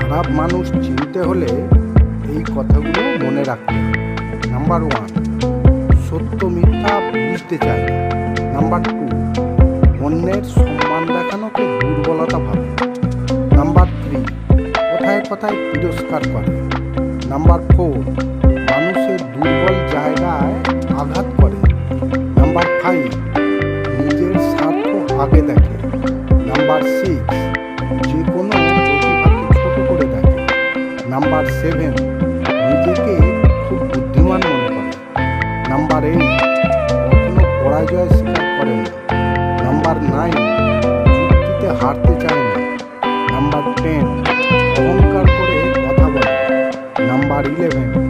খারাপ মানুষ চিনতে হলে এই কথাগুলো মনে রাখতে হবে। নাম্বার ওয়ান সত্য মিথ্যা বুঝতে চায় নাম্বার টু অন্যের সম্মান দেখানোকে দুর্বলতা ভাবে। নাম্বার থ্রি কথায় কথায় তিরস্কার করে। নাম্বার ফোর মানুষের দুর্বল জায়গায় আঘাত করে। নাম্বার ফাইভ নিজের স্বার্থ আগে দেখে। নাম্বার সিক্স নাম্বার সেভেন নিজেকে খুব বুদ্ধিমান মনে করে। নাম্বার এইট কোনো পরাজয় স্বীকার করে না। নাম্বার নাইন যুক্তিতে হারতে চায় না। নাম্বার টেন অহংকার করে কথা বলে। Number eleven